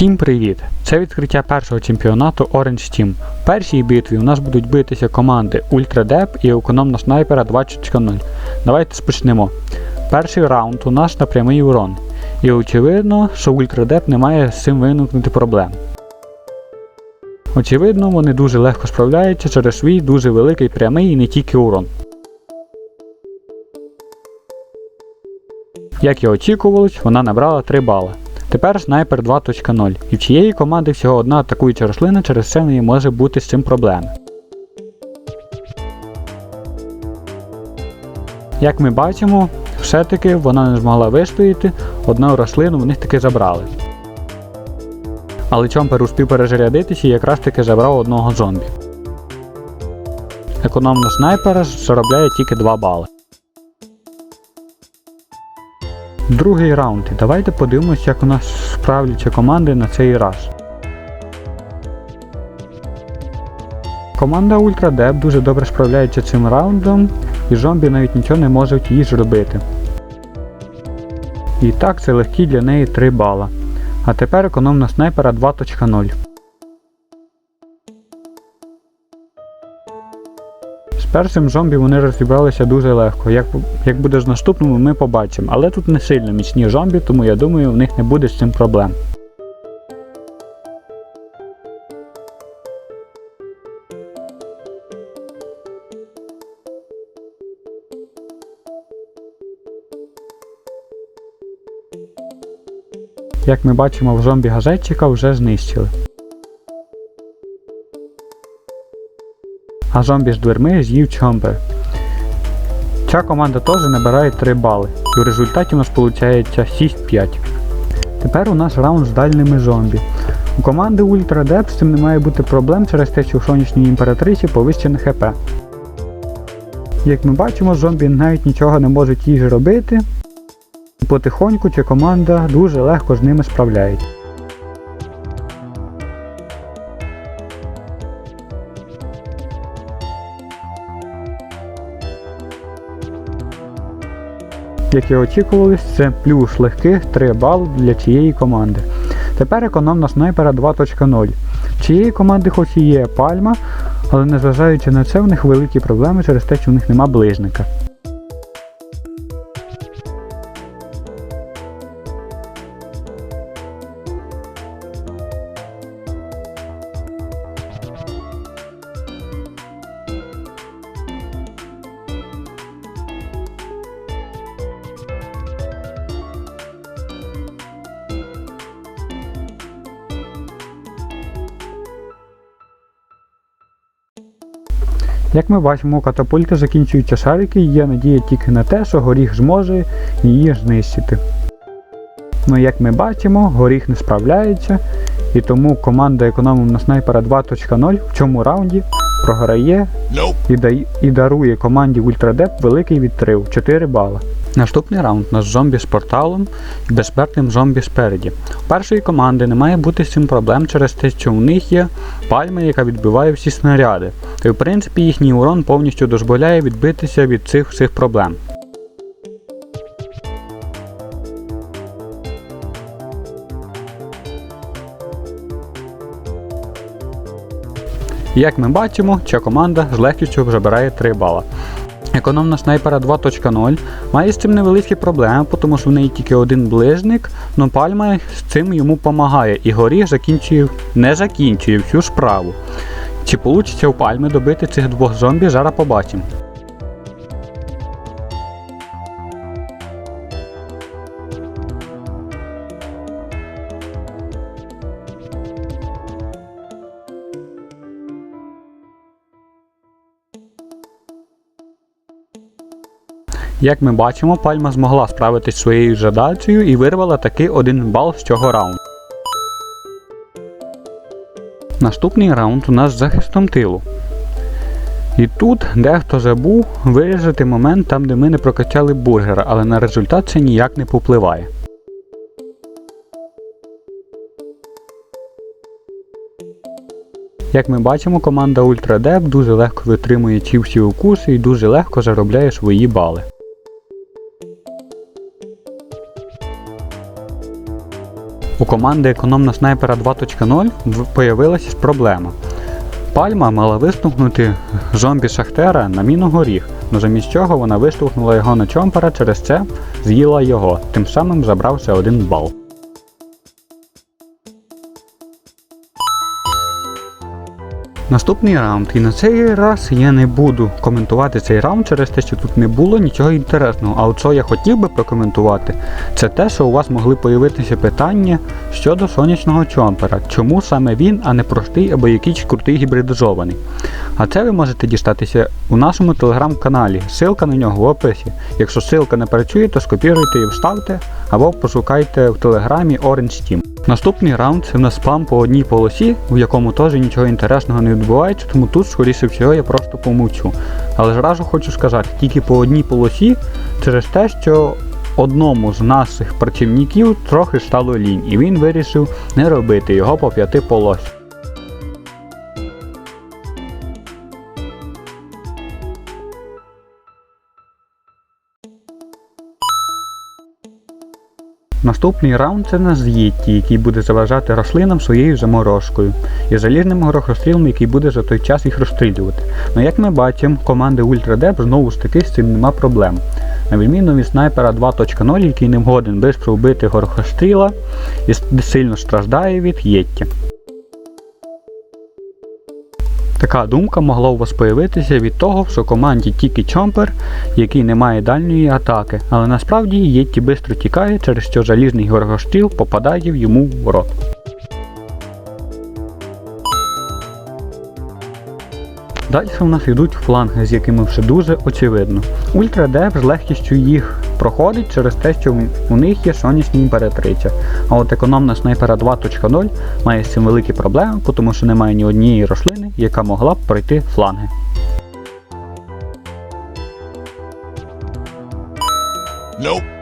Всім привіт! Це відкриття першого чемпіонату Orange Team. В першій битві у нас будуть битися команди Ультрадеп і економна снайпера 2.0. Давайте спочнемо. Перший раунд у нас на прямий урон. І очевидно, що Ультрадеп не має з цим виникнути проблем. Очевидно, вони дуже легко справляються через свій дуже великий прямий і не тільки урон. Як і очікувалось, вона набрала 3 бали. Тепер снайпер 2.0, і в чиєї команди всього одна атакуюча рослина, через це неї може бути з цим проблеми. Як ми бачимо, все-таки вона не змогла вистояти, одну рослину в них таки забрали. Але Чомпер успів перезарядитися і якраз таки забрав одного зомбі. Економна снайпера заробляє тільки 2 бали. Другий раунд. І давайте подивимося, як у нас справляться команди на цей раз. Команда Ультрадеп дуже добре справляється цим раундом, і зомбі навіть нічого не можуть їй зробити. І так це легкі для неї 3 бала. А тепер економна снайпера 2.0. першим зомбі вони розібралися дуже легко. Як, як буде з наступними, ми побачимо. Але тут не сильно міцні зомбі, тому я думаю, в них не буде з цим проблем. Як ми бачимо, в зомбі газетчика вже знищили. А зомбі з дверми з'їв Чомпер. Ця команда теж набирає 3 бали, і в результаті у нас виходить 6-5. Тепер у нас раунд з дальними зомбі. У команди Ультра Деп з цим не має бути проблем через те, що у сонячній імператриці повищене ХП. Як ми бачимо, зомбі навіть нічого не можуть їй робити. Потихоньку ця команда дуже легко з ними справляється. Як і очікувалось, це плюс легких 3 бали для цієї команди. Тепер економна снайпера 2.0. Цієї команди хоч і є пальма, але незважаючи на це, в них великі проблеми через те, що в них нема ближника. Як ми бачимо, у катапульти закінчуються шарики і є надія тільки на те, що горіх зможе її знищити. Ну як ми бачимо, горіх не справляється, і тому команда економом на снайпера 2.0 в цьому раунді програє і, і дарує команді Ультрадеп великий відтрив 4 бала. Наступний раунд у нас зомбі з порталом і безсмертним зомбі спереді. У першої команди не має бути з цим проблем через те, що у них є пальма, яка відбиває всі снаряди. І в принципі їхній урон повністю дозволяє відбитися від цих всіх проблем. Як ми бачимо, ця команда з легкістю забирає 3 бала. Економна снайпера 2.0 має з цим невеликі проблеми, тому що в неї тільки один ближник, але пальма з цим йому допомагає, і горіх закінчує, не закінчує всю справу. Чи вийде у пальми добити цих двох зомбі, зараз побачимо. Як ми бачимо, пальма змогла справитись своєю задачею і вирвала таки один бал з цього раунду. Наступний раунд у нас з захистом тилу. І тут дехто забув вирізати момент там, де ми не прокачали бургера, але на результат це ніяк не попливає. Як ми бачимо, команда UltraDev дуже легко витримує ці всі укуси і дуже легко заробляє свої бали. У команди економна снайпера 2.0 в- появилася проблема. Пальма мала виштовхнути зомбі Шахтера на міну горіх, але замість чого вона виштовхнула його на чомпера, через це з'їла його, тим самим забравши один бал. Наступний раунд, і на цей раз я не буду коментувати цей раунд через те, що тут не було нічого інтересного. А от що я хотів би прокоментувати, це те, що у вас могли появитися питання щодо сонячного чомпера. Чому саме він, а не простий або якийсь крутий гібридизований? А це ви можете дістатися у нашому телеграм-каналі. Ссылка на нього в описі. Якщо ссылка не працює, то скопіруйте і вставте або пошукайте в телеграмі Orange Team. Наступний раунд це в нас спам по одній полосі, в якому теж нічого інтересного не відбувається, тому тут, скоріше всього, я просто помовчу. Але зразу хочу сказати, тільки по одній полосі через те, що одному з наших працівників трохи стало лінь, і він вирішив не робити його по п'яти полосі. Наступний раунд це на з'їтті, який буде заважати рослинам своєю заморозкою, і залізним горохострілом, який буде за той час їх розстрілювати. Ну як ми бачимо, команди UltraDep знову ж таки з цим нема проблем. На відміну від снайпера 2.0, який не вгоден швидко вбити горохостріла і сильно страждає від єтті. Така думка могла у вас появитися від того, що в команді тільки Чомпер, який не має дальньої атаки, але насправді Єтті швидко тікає, через що залізний горгостріл попадає йому в рот. Далі у нас йдуть фланги, з якими все дуже очевидно. Ультра Ультрадеп з легкістю їх проходить через те, що у них є сонячні імператриця. А от економна снайпера 2.0 має з цим великі проблеми, тому що немає ні однієї рослини, яка могла б пройти фланги. Nope.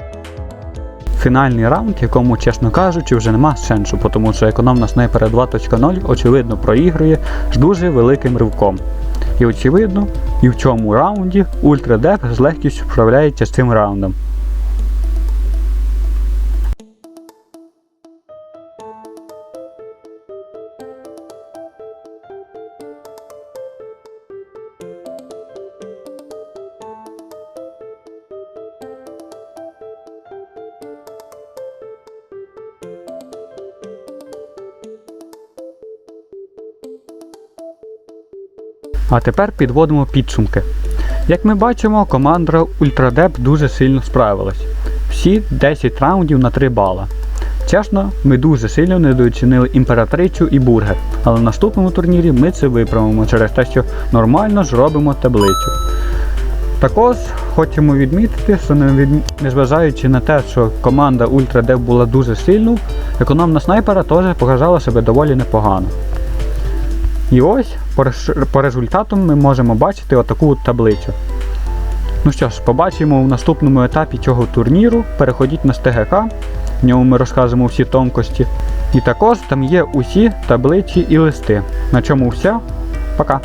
Фінальний раунд, якому, чесно кажучи, вже нема сенсу, тому що економна снайпера 2.0 очевидно проігрує з дуже великим ривком. І очевидно, і в цьому раунді ультрадеп з легкістю справляється з цим раундом. А тепер підводимо підсумки. Як ми бачимо, команда Ультрадеп дуже сильно справилась. Всі 10 раундів на 3 бала. Чесно, ми дуже сильно недооцінили імператрицю і бургер, але в наступному турнірі ми це виправимо через те, що нормально зробимо таблицю. Також хочемо відмітити, що незважаючи на те, що команда Ультрадеп була дуже сильною, економна снайпера теж показала себе доволі непогано. І ось по, результатам ми можемо бачити отаку таблицю. Ну що ж, побачимо в наступному етапі цього турніру. Переходіть на СТГК, в ньому ми розкажемо всі тонкості. І також там є усі таблиці і листи. На чому все. Пока!